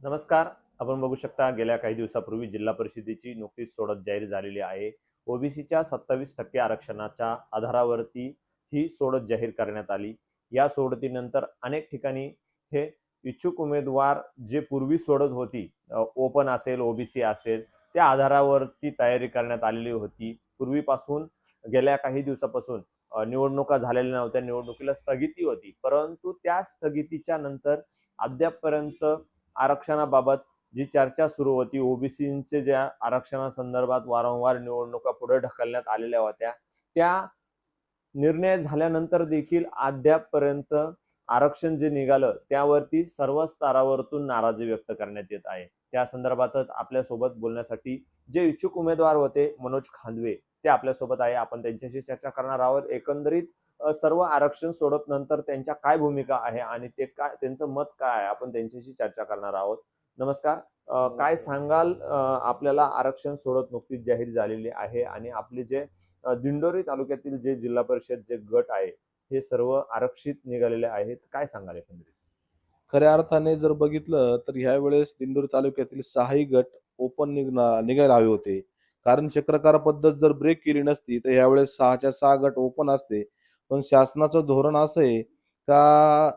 नमस्कार. आपण बघू शकता गेल्या काही दिवसापूर्वी जिल्हा परिषदेची नुकतीच सोडत जाहीर झालेली आहे. ओबीसीच्या सत्तावीस टक्के आरक्षणाच्या आधारावरती ही सोडत जाहीर करण्यात आली. या सोडतीनंतर अनेक ठिकाणी हे इच्छुक उमेदवार जे पूर्वी सोडत होती ओपन असेल ओबीसी असेल त्या आधारावरती तयारी करण्यात आलेली होती. पूर्वीपासून गेल्या काही दिवसापासून निवडणुका झालेल्या नव्हत्या निवडणुकीला स्थगिती होती. परंतु त्या स्थगितीच्या नंतर अद्यापपर्यंत आरक्षणाबाबत जी चर्चा सुरू होती ओबीसीचे ज्या आरक्षणासंदर्भात वारंवार निवडणुका पुढे ढकलण्यात आलेल्या होत्या त्या निर्णय झाल्यानंतर देखील अद्यापपर्यंत आरक्षण जे निघालं त्यावरती सर्व स्तरावरतून नाराजी व्यक्त करण्यात येत आहे. त्या संदर्भातच आपल्यासोबत बोलण्यासाठी जे इच्छुक उमेदवार होते मनोज खांदवे ते आपल्यासोबत आहे. आपण त्यांच्याशी चर्चा करणार आहोत. एकंदरीत सर्व आरक्षण सोडत नंतर त्यांच्या काय भूमिका आहे आणि ते काय त्यांचं मत काय आहे? आपण त्यांच्याशी चर्चा करणार आहोत. नमस्कार. काय सांगाल? आपल्याला आरक्षण सोडत नुकतीच जाहीर झालेली आहे आणि आपले जे दिंडोरी तालुक्यातील जे जिल्हा परिषद जे गट आहे हे सर्व आरक्षित निघालेले आहेत. काय सांगाल एकंदरीत? खऱ्या अर्थाने जर बघितलं तर ह्या वेळेस दिंडोरी तालुक्यातील सहाही गट ओपन निघणं निघायला हवे होते. कारण चक्रकार पद्धत जर ब्रेक केली नसती तर ह्यावेळेस सहाच्या सहा गट ओपन असते. पण शासनाचं धोरण असं आहे का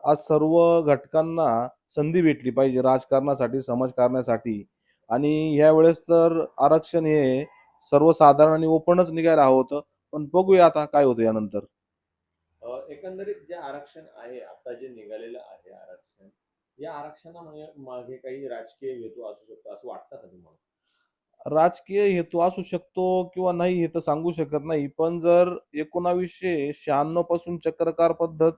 आज सर्व घटकांना संधी भेटली पाहिजे राजकारणासाठी समाजकारणासाठी? आणि ह्या वेळेस तर आरक्षण हे सर्वसाधारण आणि ओपनच निघायला हवं होतं. पण बघूया आता काय होतं यानंतर. एकंदरीत जे आरक्षण आहे आता जे निघालेलं आहे आरक्षण या आरक्षणामुळे मागे काही राजकीय हेतू असू शकतो असं वाटतं राजकीय हेतू असू शकतो किंवा नाही हे तर सांगू शकत नाही. पण जर एकोणावीसशे शहाण्णवपासून चक्रकार पद्धत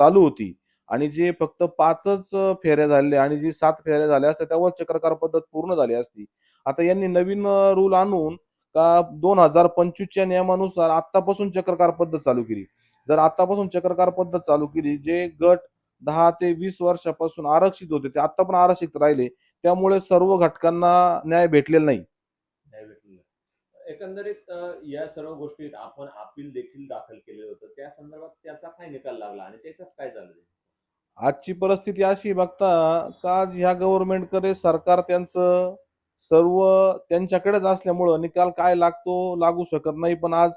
चालू होती आणि जे फक्त पाचच फेऱ्या झाल्या आणि जी सात फेऱ्या झाल्या असत्या त्यावर चक्रकार पद्धत पूर्ण झाली असती. आता यांनी नवीन रूल आणून का दोन हजार पंचवीसच्या नियमानुसार आतापासून चक्रकार पद्धत चालू केली. जर आतापासून चक्रकार पद्धत चालू केली जे गट दहा ते वीस वर्षापासून आरक्षित होते ते आता पण आरक्षित राहिले त्यामुळे सर्व घटकांना न्याय भेटलेला नाही. एकंदरीत या सर्व गोष्टीत आपण अपील देखील दाखल केलेलं होतं. त्या संदर्भात त्याचा काय निकाल लागला आणि त्याच्यात काय झालं आजची परिस्थिती अशी बघता का ह्या गव्हर्नमेंटकडे सरकार त्यांचं सर्व त्यांच्याकडेच असल्यामुळं निकाल काय लागतो लागू शकत नाही. पण आज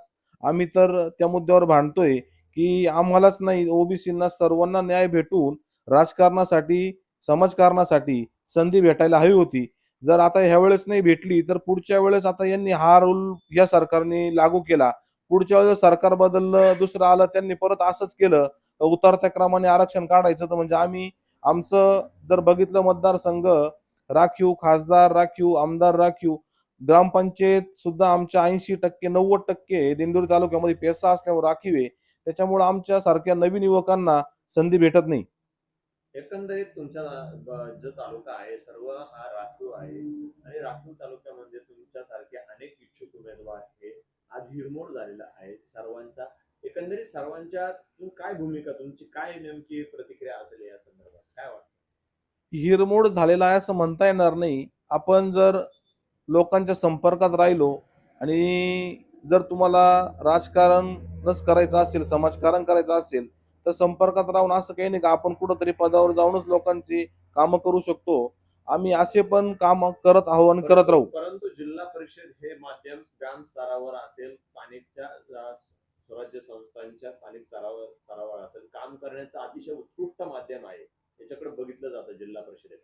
आम्ही तर त्या मुद्द्यावर भांडतोय की आम्हालाच नाही ओबीसींना सर्वांना न्याय भेटून राजकारणासाठी समाजकारणासाठी संधी भेटायला हवी होती. जर आता ह्या वेळेस नाही भेटली तर पुढच्या वेळेस आता यांनी हा रूल या सरकारने लागू केला. पुढच्या वेळेस सरकार बदललं दुसरं आलं त्यांनी परत असंच केलं उतरत्या क्रमाने आरक्षण काढायचं तर म्हणजे आम्ही आमचं जर बघितलं मतदारसंघ राखीव खासदार राखीव आमदार राखीव ग्रामपंचायत सुद्धा आमच्या ऐंशी टक्के नव्वद टक्के दिंडोरी तालुक्यामध्ये पेसा असल्यामुळे राखीव आहे. त्याच्यामुळे आमच्या सारख्या नवीन युवकांना संधी भेटत नाही. एकंदरीत तुमचा जो तालुका आहे सर्व हा राखीव आहे. आणि राखीव तालुक्यामध्ये तुमच्यासारखे अनेक इच्छुक उमेदवार हे आज हिरमोड झालेला आहे सर्वांचा. एकंदरीत सर्वांच्या काय भूमिका तुमची काय नेमकी प्रतिक्रिया असेल या संदर्भात? काय वाटतं? हिरमोड झालेला आहे असं म्हणता येणार नाही. आपण जर लोकांच्या संपर्कात राहिलो आणि जर तुम्हाला राजकारणच करायचं असेल समाजकारण करायचं असेल तर संपर्कात राहून असं काही नाही का आपण कुठंतरी पदावर जाऊनच लोकांची कामं करू शकतो. आम्ही असे पण काम करत आहोत आणि करत राहू. परंतु जिल्हा परिषद हे माध्यम ग्राम स्तरावर असेल स्थानिकच्या स्वराज्य संस्थांच्या स्थानिक स्तरावर स्तरावर असेल काम करण्याचं अतिशय उत्कृष्ट माध्यम आहे. याच्याकडे बघितलं जातं जिल्हा परिषदेत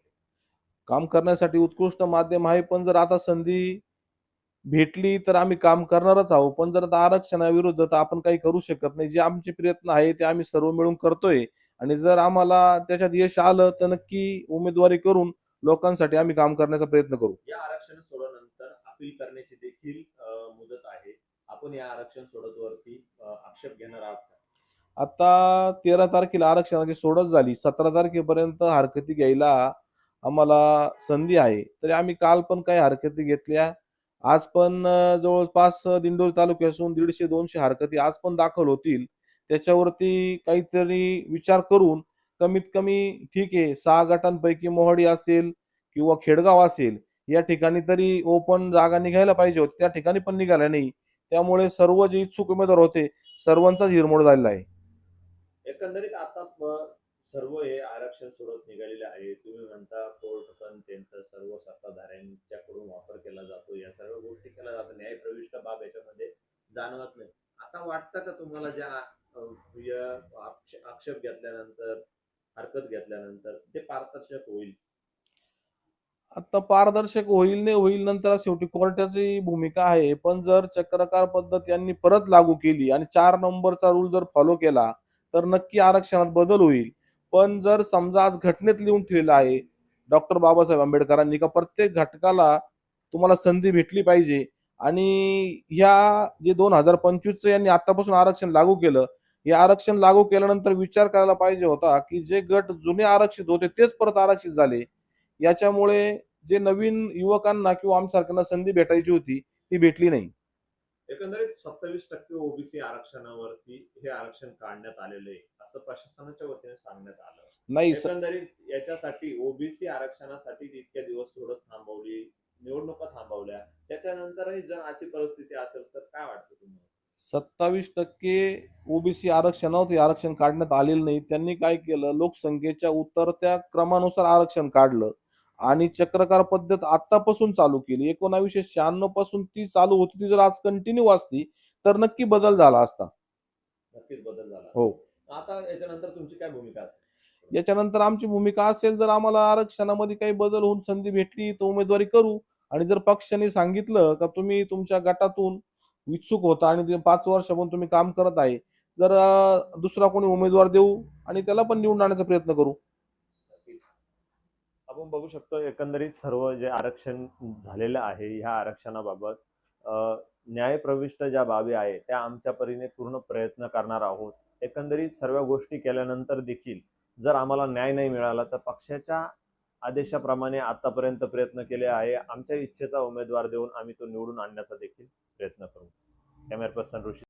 काम करण्यासाठी उत्कृष्ट माध्यम आहे पण जर आता संधी भेटली तर आम्ही काम करणारच आहोत. पण जर आता आरक्षणाविरुद्ध तर आपण काही करू शकत नाही. जे आमचे प्रयत्न आहे ते आम्ही सर्व मिळून करतोय. आणि जर आम्हाला त्याच्यात यश आलं तर नक्की उमेदवारी करून लोकांसाठी आम्ही काम करण्याचा प्रयत्न करू. या आरक्षण सोडल्यानंतर अपील करण्याची देखील मुदत आहे. आपण या आरक्षण सोडतवरती आक्षेप घेणार आहात? आता तेरा तारखेला आरक्षणाची सोडत झाली. सतरा तारखेपर्यंत हरकती घ्यायला आम्हाला संधी आहे. तरी आम्ही काल पण काही हरकती घेतल्या. आज पण जवळपास दिंडोरी तालुक्यातून दीडशे दोनशे हरकती आज पण दाखल होतील. त्याच्यावरती काहीतरी विचार करून कमीत कमी ठीक आहे सहा गटांपैकी मोहाडी असेल किंवा खेडगाव असेल या ठिकाणी तरी ओपन जागा निघायला पाहिजे होती. त्या ठिकाणी पण निघाल्या नाही. त्यामुळे सर्व जे इच्छुक उमेदवार होते सर्वांचाच हिरमोड झालेला आहे. एकंदरीत आता सर्व हे आरक्षण सोडत निघालेले आहे तुम्ही म्हणता कोर्ट पण त्यांचा सर्व सत्ताधाऱ्यांच्याकडून वापर केला जातो. या सर्व गोष्टी केल्या जातात. न्याय प्रविष्ट बाब याच्यामध्ये जाणवत नाही. आता वाटतं का तुम्हाला ज्या आक्षेप घेतल्यानंतर हरकत घेतल्यानंतर ते पारदर्शक होईल? आता पारदर्शक होईल नाही होईल नंतर शेवटी कोर्टाची भूमिका आहे. पण जर चक्रकार पद्धत यांनी परत लागू केली आणि चार नंबरचा रूल जर फॉलो केला तर नक्की आरक्षणात बदल होईल. पण जर समजा आज घटनेत लिहून ठेवलेलं आहे डॉक्टर बाबासाहेब आंबेडकरांनी का प्रत्येक घटकाला तुम्हाला संधी भेटली पाहिजे आणि ह्या जे दोन हजार पंचवीसचं यांनी आतापासून आरक्षण लागू केलं हे आरक्षण लागू केल्यानंतर विचार करायला पाहिजे होता की जे गट जुने आरक्षित होते तेच परत आरक्षित झाले. याच्यामुळे जे नवीन युवकांना किंवा आमच्यासारख्यांना संधी भेटायची होती ती भेटली नाही. एकंदरीत सत्तावीस टक्के ओबीसी आरक्षणावरती हे आरक्षण काढण्यात आलेलं आहे. असं प्रशासनाच्या वतीने सांगण्यात आलं. नाही स- एकंदरीत याच्यासाठी ओबीसी आरक्षणासाठी इतक्या दिवस सोडत थांबवली निवडणुका थांबवल्या त्याच्यानंतरही जर अशी परिस्थिती असेल तर काय वाटतं तुम्हाला? सत्तावीस टक्के ओबीसी आरक्षणावर हे आरक्षण काढण्यात आलेलं नाही. त्यांनी काय केलं? लोकसंख्येच्या उतरत्या क्रमानुसार आरक्षण काढलं. आणि चक्रकार पद्धत आतापासून चालू केली. एकोणावीसशे शहाण्णवपासून ती चालू होती. ती जर आज कंटिन्यू असती तर नक्की बदल झाला असता. नक्कीच बदल झाला. हो. आता याच्यानंतर तुमची काय भूमिका असेल? याच्यानंतर आमची भूमिका असेल जर आम्हाला आरक्षणामध्ये काही बदल होऊन संधी भेटली तर उमेदवारी करू. आणि जर पक्षाने सांगितलं का तुम्ही तुमच्या गटातून इच्छुक होता आणि पाच वर्षापासून तुम्ही काम करत आहे जर दुसरा कोणी उमेदवार देऊ आणि त्याला पण निवडून आणण्याचा प्रयत्न करू. आपण बघू शकतो एकंदरीत सर्व जे आरक्षण झालेलं आहे ह्या आरक्षणाबाबत न्यायप्रविष्ट ज्या बाबी आहे त्या आमच्या परीने पूर्ण प्रयत्न करणार आहोत. एकंदरीत सर्व गोष्टी केल्यानंतर देखील जर आम्हाला न्याय नाही मिळाला तर पक्षाच्या आदेशाप्रमाणे आतापर्यंत प्रयत्न केले आहे. आमच्या इच्छेचा उमेदवार देऊन आम्ही तो निवडून आणण्याचा देखील प्रयत्न करू. कॅमेरा पर्सन ऋषी